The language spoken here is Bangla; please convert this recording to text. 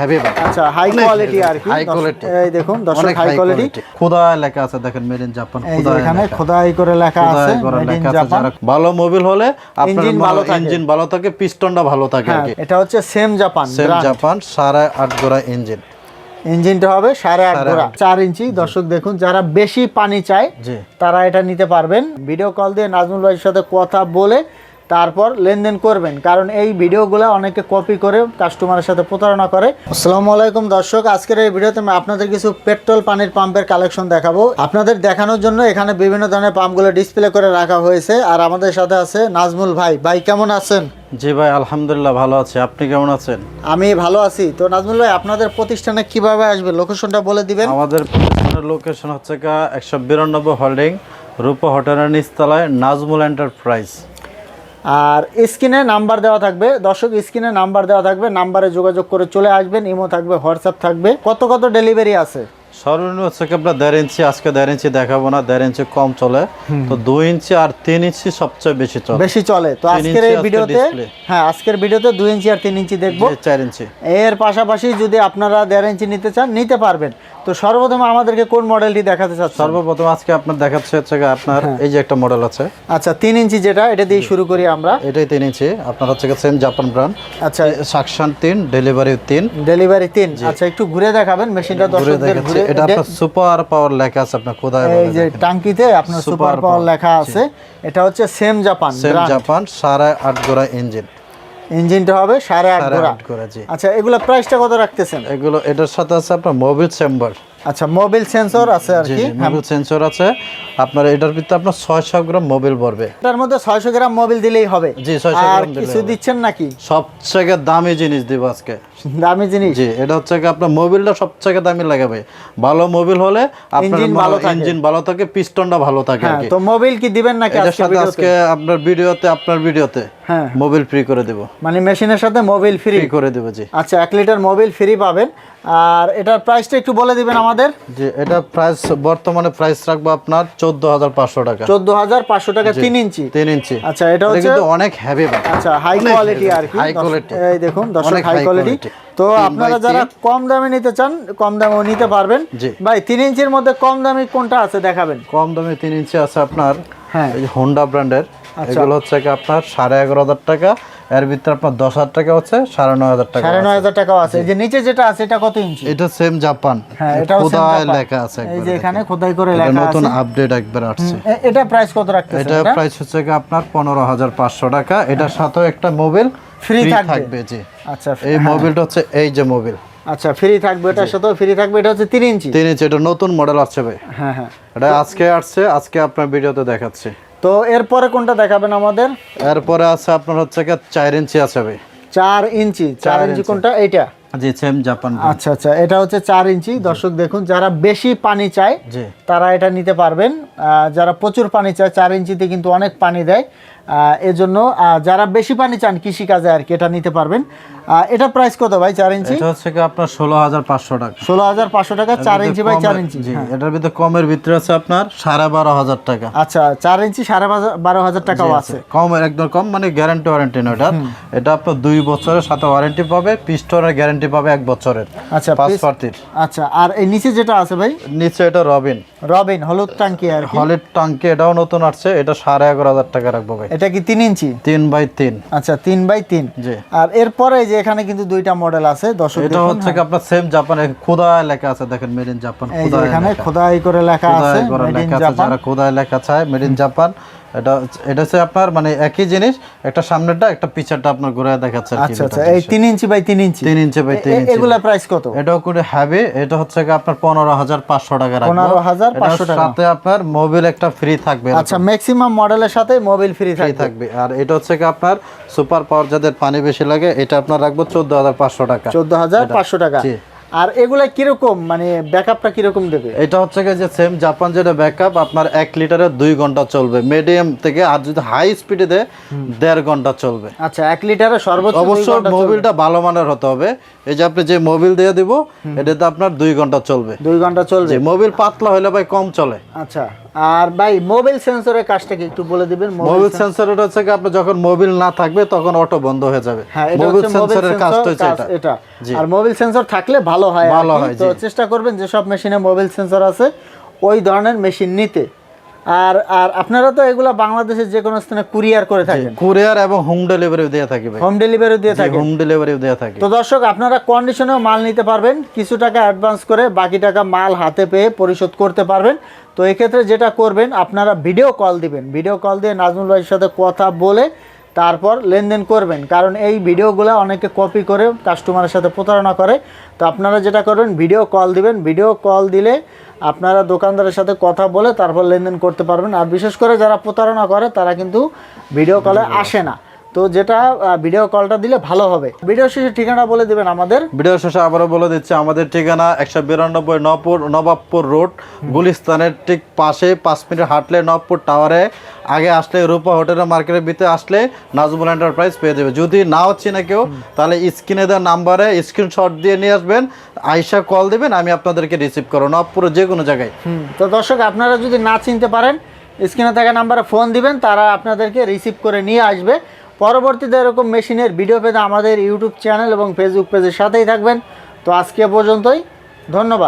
হেভি আচ্ছা হাই কোয়ালিটি আর কি। হাই কোয়ালিটি এই দেখুন দর্শক হাই কোয়ালিটি খোদা লেখা আছে দেখেন মেড ইন জাপান এখানে খোদাই করে লেখা আছে মেড ইন জাপান যারা ভালো মোবিল হলে আপনার ইঞ্জিন ভালো থাকে। ইঞ্জিন ভালো থাকে পিস্টনটা ভালো থাকে আর হ্যাঁ কি। এটা হচ্ছে সেম জাপান সেম জাপান সাড়ে আট গোড়া ইঞ্জিন ইঞ্জিনটা হবে সাড়ে আট ঘোড়া চার ইঞ্চি। দর্শক দেখুন যারা বেশি পানি চায় তারা এটা নিতে পারবেন। ভিডিও কল দিয়ে নাজমুল ভাইয়ের সাথে কথা বলে তারপর লেনদেন করবেন। কারণ এই ভিডিওগুলো অনেকে কপি করে কাস্টমারের সাথে প্রতারণা করে। আসসালামু আলাইকুম দর্শক আজকের এই ভিডিওতে আমি আপনাদের কিছু পেট্রোল পানির পাম্পের কালেকশন দেখাবো। আপনাদের দেখানোর জন্য এখানে বিভিন্ন ধরনের পাম্পগুলো ডিসপ্লে করে রাখা হয়েছে। আর আমাদের সাথে আছে নাজমুল ভাই। ভাই কেমন আছেন? জি ভাই আলহামদুলিল্লাহ ভালো আছি। আপনি কেমন আছেন? আমি ভালো আছি। তো নাজমুল ভাই আপনাদের প্রতিষ্ঠানে কীভাবে আসবে? লোকেশনটা বলে দিবেন। আমাদের প্রতিষ্ঠানের লোকেশন হচ্ছে কা একশো বিরানব্বই হোল্ডিং রূপ হোটেলের নিচতলায় নাজমুল এন্টারপ্রাইজ আর স্ক্রিনে নাম্বার দেওয়া থাকবে। দর্শক স্ক্রিনে নাম্বার দেওয়া থাকবে নাম্বারে যোগাযোগ করে চলে আসবেন ইমো থাকবে হোয়াটসঅ্যাপ থাকবে। কত কত ডেলিভারি আছে? সর্বনিম্ন হচ্ছে কি আপনার দেড় ইঞ্চি আজকে দেড় ইঞ্চি দেখাবো না দেড় ইঞ্চি কম চলে। তো দুই ইঞ্চি আর তিন ইঞ্চি সবচেয়ে বেশি চলে। বেশি চলে। তো আজকের এই ভিডিওতে। হ্যাঁ আজকের ভিডিওতে দুই ইঞ্চি আর তিন ইঞ্চি দেখব। চার ইঞ্চি। এর পাশাপাশি যদি আপনারা দেড় ইঞ্চি নিতে চান নিতে পারবেন। তো সর্বপ্রথম আমাদেরকে কোন মডেলটি দেখাতে চাচ্ছেন? সর্বপ্রথম আজকে আপনার দেখাচ্ছে হচ্ছে আপনার হ্যাঁ। এই যে একটা মডেল আছে। আচ্ছা তিন ইঞ্চি যেটা এটা দিয়ে শুরু করি আমরা। এটাই তিন ইঞ্চি। আপনার হচ্ছে সেম জাপান ব্র্যান্ড আচ্ছা। সাকশন তিন ডেলিভারি তিন। ডেলিভারি তিন। আচ্ছা একটু ঘুরে দেখাবেন মেশিনটা ঘুরে দর্শকদের দেখাচ্ছে। ঘুরে এটা আপনার সুপার পাওয়ার লেখা আছে আপনার কোথায় এই যে টাঙ্কিতে আপনার সুপার পাওয়ার লেখা আছে। এটা হচ্ছে সেম জাপান সেম জাপান সাড়ে আট গোড়া ইঞ্জিন ইঞ্জিনটা হবে সাড়ে আট ঘোড়া। আচ্ছা এগুলো প্রাইসটা কত রাখতেছেন? এগুলো এটার সাথে আছে আপনার মোবিল চেম্বার আচ্ছা মোবিল সেন্সর আছে আর কি? জি মোবিল সেন্সর আছে। আপনার এটার ভিতরে আপনার ছয়শো গ্রাম মোবিল ভরবে। এটার মধ্যে ছয়শো গ্রাম মোবিল দিলেই হবে। জি, 600 গ্রাম দিলেই কিছু দিচ্ছেন নাকি? সবথেকে দামি জিনিস দিব আজকে। দামি জিনিস? জি এটা হচ্ছে কি আপনার মোবিলটা সবথেকে দামি লাগাবে ভালো মোবিল হলে আপনার ভালো থাকে। ইঞ্জিন ভালো থাকে পিস্টনটা ভালো থাকে আর হ্যাঁ কি। তো মোবিল কি দিবেন নাকি আজকে সাথে? আজকে আপনার ভিডিওতে আপনার ভিডিওতে হ্যাঁ। মোবিল ফ্রি করে দেব। মানে মেশিনের সাথে মোবিল ফ্রি করে দেব জি। আচ্ছা এক লিটার মোবিল ফ্রি পাবেন। আর এটার প্রাইসটা একটু বলে দিবেন আমাদের? যে এটা প্রাইস বর্তমানে প্রাইস রাখব আপনার চোদ্দ হাজার পাঁচশো টাকা। চোদ্দ হাজার পাঁচশো টাকা তিন ইঞ্চি। তিন ইঞ্চি। আচ্ছা এটা হচ্ছে কিন্তু অনেক হেভি আচ্ছা হাই কোয়ালিটি আর কি। দর্শক- quality। এই দেখুন দর্শক হাই কোয়ালিটি তো আপনারা যারা কম দামে নিতে চান কম দামেও নিতে পারবেন। ভাই তিন ইঞ্চির মধ্যে কম দামি কোনটা আছে দেখাবেন? কম দামে তিন ইঞ্চি আছে আপনার হ্যাঁ। এই হোন্ডা ব্র্যান্ডের। এগুলো হচ্ছে কি আপনার সাড়ে এগারো হাজার টাকা এর ভিতরে আপনার দশ হাজার টাকা হচ্ছে সাড়ে নয় হাজার টাকা সাড়ে আছে। নয় হাজার টাকাও আছে। এই যে নিচে যেটা আছে এটা কত ইঞ্চি? এটা সেম জাপান। হ্যাঁ খোদায় জাপান। লেখা আছে এই যে এখানে খোদাই করে এটা লেখা নতুন আপডেট একবার আসছে। এটা প্রাইস কত রাখতেছেন এটা এটা? প্রাইস হচ্ছে কি আপনার পনেরো হাজার পাঁচশো টাকা। এটার সাথেও একটা মোবিল Free ফ্রি থাকবে। জি। আচ্ছা এই মোবিলটা হচ্ছে এই যে মোবাইল আচ্ছা ফ্রি থাকবে এটার সাথেও ফ্রি থাকবে এটা হচ্ছে তিন ইঞ্চি। তিন ইঞ্চি এটা নতুন মডেল আসছে ভাই। হ্যাঁ হ্যাঁ। এটা আজকে আসছে আজকে আপনার ভিডিওতে দেখাচ্ছি। তো এরপরে কোনটা দেখাবেন আমাদের? এরপরে আছে আপনার হচ্ছে কি চার ইঞ্চি আছে ভাই। চার ইঞ্চি। চার ইঞ্চি। কোনটা? এইটা? জি সেম জাপান আচ্ছা আচ্ছা এটা হচ্ছে চার ইঞ্চি। দর্শক দেখুন যারা বেশি পানি চায় জি। তারা এটা নিতে পারবেন। যারা প্রচুর পানি চায় চার ইঞ্চিতে কিন্তু অনেক পানি দেয়। এজন্য যারা বেশি পানি চান কৃষিকাজে আর কি এটা নিতে পারবেন। এটা প্রাইস কত ভাই চার ইঞ্চি? এটা হচ্ছে কি আপনার ষোলো হাজার পাঁচশো টাকা। ষোলো হাজার পাঁচশো টাকা চার ইঞ্চি বাই চার ইঞ্চি। জি হ্যাঁ। এটার ভিতরে কমের ভিতরে আছে আপনার সাড়ে বারো হাজার টাকা। আচ্ছা চার ইঞ্চি সাড়ে বারো হাজার টাকাও আছে। কম একদম কম মানে গ্যারান্টি ওয়ারেন্টি না এটা। এটা আপনার দুই বছরের সাথে ওয়ারেন্টি পাবে পিস্টনের গ্যারান্টি পাবে এক বছরের আচ্ছা পাঁচ পার্টির। আচ্ছা আর এই নিচে যেটা আছে ভাই? নিচে এটা রবিন। রবিন হলুদ টাঙ্কি আর কি। হলের টাঙ্কি এটাও নতুন আসছে এটা সাড়ে এগারো হাজার টাকা রাখব ভাই। এটা কি তিন ইঞ্চি? তিন বাই তিন। আচ্ছা তিন বাই তিন। জি। আর এরপরে যে এখানে কিন্তু দুইটা মডেল আছে দর্শক এটা হচ্ছে কি আপনার সেম জাপানে খোদা লেখা আছে দেখেন মেড ইন জাপান খোদা এখানে খোদাই করে লেখা আছে মেড ইন জাপান যারা খোদাই লেখা চায় মেড ইন জাপান এটা এটা হচ্ছে আপনার মানে একই জিনিস একটা সামনেরটা একটা পিছারটা আপনার ঘুরে দেখাচ্ছে আচ্ছা আচ্ছা এই জিনিস। তিন ইঞ্চি বাই তিন ইঞ্চি? তিন ইঞ্চি বাই তিন ইঞ্চি। এগুলা প্রাইস কত? এটাও করে হ্যাভি এটা হচ্ছে কি আপনার পনেরো হাজার পাঁচশো টাকা রাখব। 15,500 এটার টাকা। সাথে আপনার মোবিল একটা ফ্রি থাকবে আচ্ছা ম্যাক্সিমাম মডেলের সাথে মোবাইল ফ্রি থাকবে। আর এটা হচ্ছে কি আপনার সুপার পাওয়ার যাদের পানি বেশি লাগে এটা আপনার রাখব চোদ্দ হাজার পাঁচশো টাকা। চোদ্দ হাজার পাঁচশো টাকা। জি। আর এগুলা কীরকম? মানে ব্যাকআপটা কীরকম দেবে? এটা হচ্ছে যে সেম জাপান যেটা ব্যাকআপ আপনার এক লিটারে দুই ঘণ্টা চলবে। মিডিয়াম থেকে আর যদি হাই স্পিডে দেয় দেড় ঘণ্টা চলবে। আচ্ছা এক লিটারে সর্বোচ্চ অবশ্য। মোবিলটা ভালো মানের হতে হবে। এই যে আপনি যে মোবিল দিয়ে দিব এটাতে আপনার দুই ঘণ্টা চলবে। দুই ঘণ্টা চলবে। যে মোবিল পাতলা হলে ভাই কম চলে। আচ্ছা আর ভাই মোবাইল সেন্সরের কাজটা কি একটু বলে দিবেন? মোবিল সেন্সর এটা হচ্ছে কি আপনার যখন মোবিল না থাকবে তখন অটো বন্ধ হয়ে যাবে। হ্যাঁ মোবাইল সেন্সরের কাজটা হচ্ছে এটা। এটা। আর মোবাইল সেন্সর থাকলে ভালো হয় ভালো হয়, তো চেষ্টা করবেন যেসব মেশিনে মোবাইল সেন্সর আছে ওই ধরনের মেশিন নিতে। আর আর আপনারা তো এগুলা বাংলাদেশের যে কোনো স্থানে কুরিয়ার করে থাকেন। কুরিয়ার এবং হোম ডেলিভারি দিয়ে থাকি ভাই। হোম ডেলিভারি দিয়ে থাকেন। হোম ডেলিভারি দিয়ে থাকি। তো দর্শক আপনারা কন্ডিশনেও মাল নিতে পারবেন কিছু টাকা অ্যাডভান্স করে বাকি টাকা মাল হাতে পেয়ে পরিশোধ করতে পারবেন। তো এক্ষেত্রে যেটা করবেন আপনারা ভিডিও কল দিবেন। ভিডিও কল দিয়ে নাজমুল ভাইয়ের সাথে কথা বলে তারপর লেনদেন করবেন। কারণ এই ভিডিওগুলো অনেকে কপি করে কাস্টমারের সাথে প্রতারণা করে। তো আপনারা যেটা করবেন ভিডিও কল দিবেন। ভিডিও কল দিলে আপনারা দোকানদারের সাথে কথা বলে তারপর লেনদেন করতে পারবেন। আর বিশেষ করে যারা প্রতারণা করে তারা কিন্তু ভিডিও কলে আসে না। তো যেটা ভিডিও কলটা দিলে ভালো হবে। ভিডিও শেষে ঠিকানা বলে দিবেন আমাদের। ভিডিও শেষে আবারও বলে দিচ্ছি আমাদের ঠিকানা একশো বিরানব্বই নবপুর নবাবপুর রোড গুলিস্তানের ঠিক পাশে পাঁচ মিনিট হাঁটলে নবপুর টাওয়ারে আগে আসলে রূপা হোটেলের মার্কেটের ভিতরে আসলে নাজমুল এন্টারপ্রাইজ পেয়ে যাবে। যদি নাও চিনে কেউ তাহলে স্ক্রিনে দেওয়া নাম্বারে স্ক্রিনশট দিয়ে নিয়ে আসবেন। আইসা কল দেবেন আমি আপনাদেরকে রিসিভ করব নবপুরে যে কোনো জায়গায়। তো দর্শক আপনারা যদি না চিনতে পারেন স্ক্রিনে থাকা নাম্বারে ফোন দিবেন তারা আপনাদেরকে রিসিভ করে নিয়ে আসবে। পরবর্তীতে এরকম মেশিনের ভিডিও পেতে আমাদের ইউটিউব চ্যানেল এবং ফেসবুক পেজের সাথেই থাকবেন। তো আজকে পর্যন্তই। ধন্যবাদ।